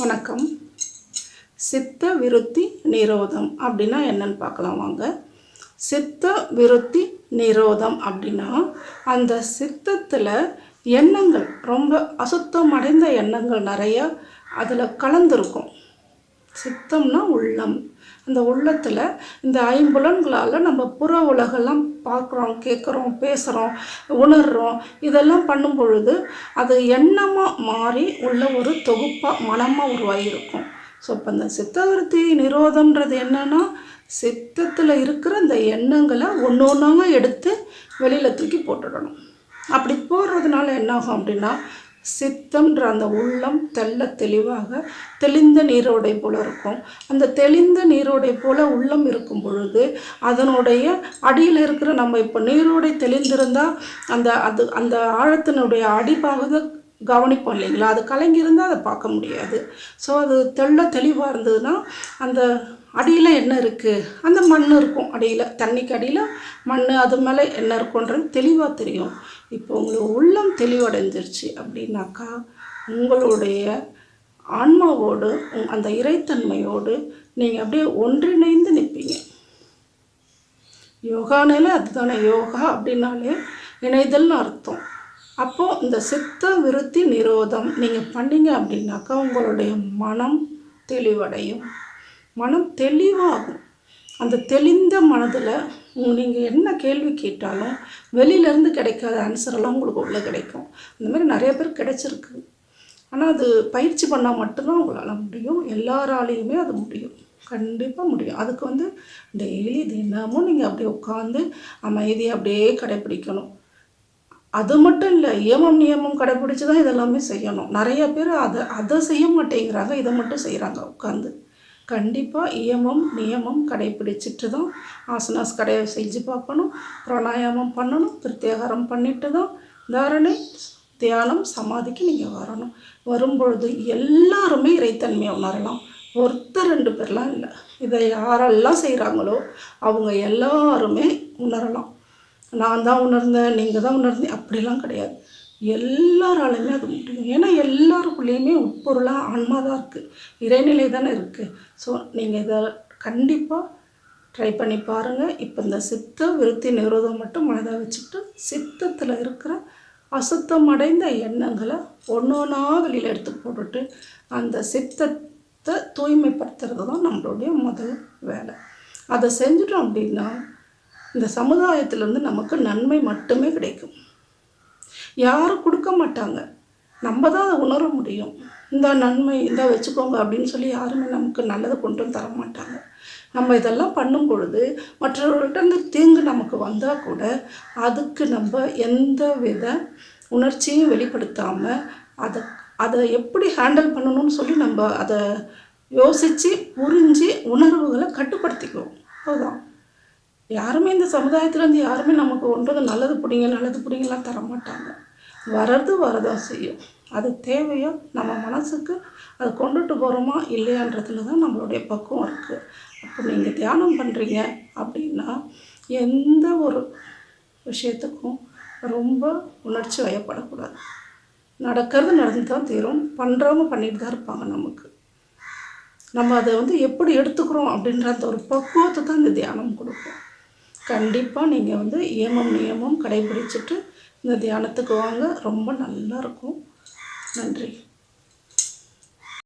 வணக்கம். சித்த விருத்தி நிரோதம் அப்படின்னா என்னன்னு பார்க்கலாம் வாங்க. சித்த விருத்தி நிரோதம் அப்படின்னா அந்த சித்தத்தில் எண்ணங்கள் ரொம்ப அசுத்தம் அடைந்த எண்ணங்கள் நிறைய அதில் கலந்துருக்கும். சித்தம்னா உள்ளம். அந்த உள்ளத்தில் இந்த ஐம்புலன்களால் நம்ம புற உலகெல்லாம் பார்க்குறோம் கேட்குறோம் பேசுகிறோம் உணர்கிறோம் இதெல்லாம் பண்ணும் பொழுது அது எண்ணமாக மாறி உள்ள ஒரு தொகுப்பாக மனமாக உருவாகியிருக்கும். ஸோ இப்போ இந்த சித்தவர்த்தி நிரோதம்ன்றது என்னென்னா சித்தத்தில் இருக்கிற அந்த எண்ணங்களை ஒன்று ஒன்றாக எடுத்து வெளியில் தூக்கி போட்டுடணும். அப்படி போடுறதுனால என்னாகும் அப்படின்னா சித்தம்ன்ற அந்த உள்ளம் தெள்ள தெளிவாக தெளிந்த நீரோடை போல இருக்கும். அந்த தெளிந்த நீரோடை போல உள்ளம் இருக்கும் பொழுது அதனுடைய அடியில் இருக்கிற நம்ம இப்போ நீரோடை தெளிந்திருந்தால் அந்த அது அந்த ஆழத்தினுடைய அடிபாகத்தை கவனிப்போம் இல்லைங்களா? அது கலங்கியிருந்தால் அதை பார்க்க முடியாது. ஸோ அது தெள்ள தெளிவாக இருந்ததுன்னா அந்த அடியில் என்ன இருக்குது அந்த மண் இருக்கும் அடியில். தண்ணிக்கு அடியில் மண் அது மேலே என்ன இருக்குன்றது தெளிவாக தெரியும். இப்போ உங்களுக்கு உள்ளம் தெளிவடைஞ்சிருச்சு அப்படின்னாக்கா உங்களுடைய ஆன்மாவோடு உங்- அந்த இறைத்தன்மையோடு நீங்கள் அப்படியே ஒன்றிணைந்து நிற்பீங்க யோகானாலே அதுதானே. யோகா அப்படின்னாலே இணைதல்னு அர்த்தம். அப்போது இந்த சித்த விருத்தி நிரோதம் நீங்கள் பண்ணீங்க அப்படின்னாக்கா உங்களுடைய மனம் தெளிவடையும். மனம் தெளிவாகும். அந்த தெளிந்த மனதில் நீங்கள் என்ன கேள்வி கேட்டாலும் வெளியிலேருந்து கிடைக்காத ஆன்சரெல்லாம் உங்களுக்கு உள்ளே கிடைக்கும். அந்த மாதிரி நிறைய பேர் கிடைச்சிருக்கு. ஆனால் அது பயிற்சி பண்ணால் மட்டும்தான் உங்களால் முடியும். எல்லாராலேயுமே அது முடியும். கண்டிப்பாக முடியும். அதுக்கு வந்து டெய்லி தினமும் நீங்கள் அப்படியே உட்காந்து அமைதியை அப்படியே கடைப்பிடிக்கணும் அது மட்டும் இல்லை ஏமம் நியமம் கடைப்பிடிச்சி தான் இதெல்லாமே செய்யணும். நிறைய பேர் அதை அதை செய்ய மாட்டேங்கிறாங்க இதை மட்டும் செய்கிறாங்க உட்காந்து கண்டிப்பாக இயமம் நியமம் கடைப்பிடிச்சிட்டு தான் ஆசனாஸ் கடையை செஞ்சு பார்க்கணும் பிராணாயாமம் பண்ணணும் பிரத்யாகாரம் பண்ணிட்டு தான் தாரணை தியானம் சமாதிக்கு நீங்கள் வரணும். வரும்பொழுது எல்லாருமே இறைத்தன்மையை உணரலாம். ஒருத்தர் ரெண்டு பேர்லாம் இல்லை. இதை யாரெல்லாம் செய்கிறாங்களோ அவங்க எல்லாருமே உணரலாம். நான் தான் உணர்ந்தேன் நீங்கள் தான் உணர்ந்தேன் அப்படிலாம் கிடையாது. எல்லாராலையுமே அது முடியும். ஏன்னா எல்லாருக்குள்ளேயுமே உட்பொருளாக ஆன்மா தான் இருக்குது இறைநிலை தானே இருக்குது ஸோ நீங்கள் இதை கண்டிப்பாக ட்ரை பண்ணி பாருங்கள் இப்போ இந்த சித்த விருத்தி நிரோதம் மட்டும் மனதாக வச்சுக்கிட்டு சித்தத்தில் இருக்கிற அசுத்தம் அடைந்த எண்ணங்களை ஒன்று ஒன்றா வெளியில் எடுத்து போட்டுட்டு அந்த சித்தத்தை தூய்மைப்படுத்துறது தான் நம்மளுடைய முதல் வேலை. அதை செஞ்சுட்டோம் அப்படின்னா இந்த சமுதாயத்திலேருந்து நமக்கு நன்மை மட்டுமே கிடைக்கும். யாரும் கொடுக்க மாட்டாங்க. நம்ம தான் அதை உணர முடியும். இந்த நன்மை இந்த வச்சுக்கோங்க அப்படின்னு சொல்லி யாருமே நமக்கு நல்லதை கொண்டு வந்து தர மாட்டாங்க நம்ம இதெல்லாம் பண்ணும் பொழுது மற்றவர்கள்ட்ட தீங்கு நமக்கு வந்தால் கூட அதுக்கு நம்ம எந்த வித உணர்ச்சியும் வெளிப்படுத்தாமல் அதை அதை எப்படி ஹேண்டில் பண்ணணும்னு சொல்லி நம்ம அதை யோசித்து புரிஞ்சு உணர்வுகளை கட்டுப்படுத்திக்குவோம். அதுதான் யாருமே இந்த சமுதாயத்துலேருந்து யாருமே நமக்கு ஒன்றது நல்லது பிடிங்க நல்லது பிடிங்கலாம் தர மாட்டாங்க. வர்றது வரதான் செய்யும். அது தேவையோ நம்ம மனசுக்கு அது கொண்டுட்டு போகிறோமா இல்லையான்றதுல தான் நம்மளுடைய பக்குவம் இருக்குது அப்போ நீங்கள் தியானம் பண்ணுறீங்க அப்படின்னா எந்த ஒரு விஷயத்துக்கும் ரொம்ப உணர்ச்சி வயப்படக்கூடாது. நடக்கிறது நடந்து தான் தீரும். பண்ணுறவங்க பண்ணிட்டு தான் இருப்பாங்க நமக்கு. நம்ம அதை வந்து எப்படி எடுத்துக்கிறோம் அப்படின்ற அந்த ஒரு பக்குவத்தை தான் இந்த தியானம் கொடுக்கும். கண்டிப்பாக நீங்கள் வந்து ஏமம் நியமம் கடைபிடிச்சிட்டு இந்த தியானத்துக்கு வாங்க. ரொம்ப நல்லாயிருக்கும் நன்றி.